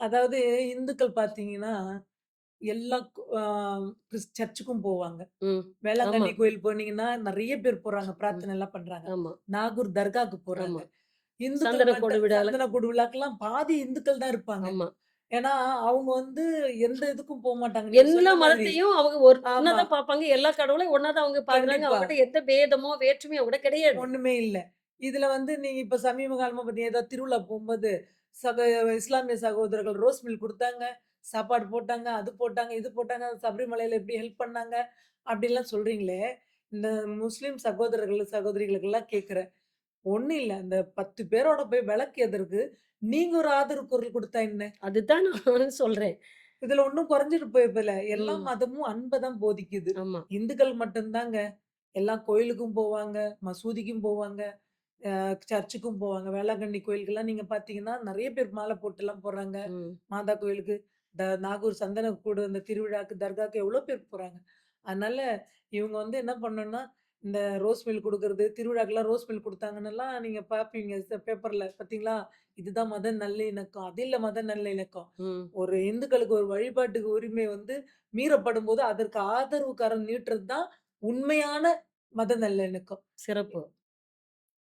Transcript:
அதாவது இந்துக்கள் பார்த்தீங்கன்னா, எல்லா க் கிறிஸ் சர்ச்சுக்கும் போவாங்க. ம். ஆமா. வேளாங்கண்ணி கோயில் போனீங்கன்னா, நெறைய பேர் போறாங்க. ம். பிரார்த்தனைலாம் பண்றாங்க. ஆமா, நாகூர் தர்காக்கு போறாங்க. ஆமா. இந்துக்கள் சந்தனக்கூடு மட்டும் விழால சந்தன கூடு விழாக்கெல்லாம் பாதி இந்துக்கள் தான் இருப்பாங்க. ஆமா. ஏன்னா, அவங்க வந்து எந்த இதுக்கும் போமாட்டாங்க. நீங்க எல்லா சொன்ன மாதிரி. மதத்தையும் அவங்க ஒண்ணா ஆமா. தான் பார்ப்பாங்க. எல்லா கடவுளையும் ஒண்ணா தான் அவங்க பார்க்குறாங்க. கண்டிப்பா. அவங்ககிட்ட எந்த பேதமோ, வேற்றுமையோ கூட கிடையாது. ஒண்ணுமே இல்ல. இதுல வந்து நீங்க இப்ப சமீப காலமா பார்த்தீங்கன்னா, ஏதோ திருவிழா போம்போது, சக இஸ்லாமிய சகோதரர்கள் ரோஸ் மில்க் குடுத்தாங்க. சாப்பாடு போட்டாங்க, அது போட்டாங்க, இது போட்டாங்க. சபரிமலையில எப்படி ஹெல்ப் பண்ணாங்க, அப்படிலாம் சொல்றீங்களே, இந்த முஸ்லீம் சகோதரர்கள், சகோதரிகளுக்கெல்லாம் கேட்கிறேன். ஒண்ணும் இல்ல. அந்த 10 பேரோட போய் விளக்கு ஏத்துறதுக்கு, நீங்க ஒரு ஆதரவு குரல் குடுத்தா என்ன? அதுதான் நானும் சொல்றேன். இதுல ஒண்ணும் குறைஞ்சிட்டு போய்ப்போல. எல்லா. மதமும் அன்ப தான் போதிக்குது. ஆமா. இந்துக்கள் மட்டும் தாங்க. எல்லாம் கோயிலுக்கும் போவாங்க, மசூதிக்கும் போவாங்க, சர்ச்சுக்கும் போவாங்க. வேளாங்கண்ணி கோயிலுக்கெல்லாம் நீங்க பார்த்தீங்கன்னா, நெறைய பேர் மாலை போட்டுலாம் போறாங்க. ம். மாதா கோயிலுக்கு, த நாகூர் சந்தனக்கூடு அந்த திருவிழாக்கு, தர்காக்கு எவ்வளோ பேர் போறாங்க. அதனால இவங்க வந்து என்ன பண்ணணும்னா, இந்த ரோஸ் மில்க் குடுக்குறது, திருவிழாக்கெல்லாம் ரோஸ் மில்க் குடுத்தாங்கன்னுலாம் நீங்க பார்ப்பீங்க ச பேப்பர்ல பார்த்தீங்களா? இதுதான் மத நல்லிணக்கம். அது இல்ல மத நல்லிணக்கம். ம். ஒரு இந்துக்களுக்கு ஒரு வழிபாட்டுக்கு உரிமை வந்து மீறப்படும்போது, அதற்கு ஆதரவு கரம் நீட்டுறது தான் உண்மையான மத நல்லிணக்கம். சிறப்பு.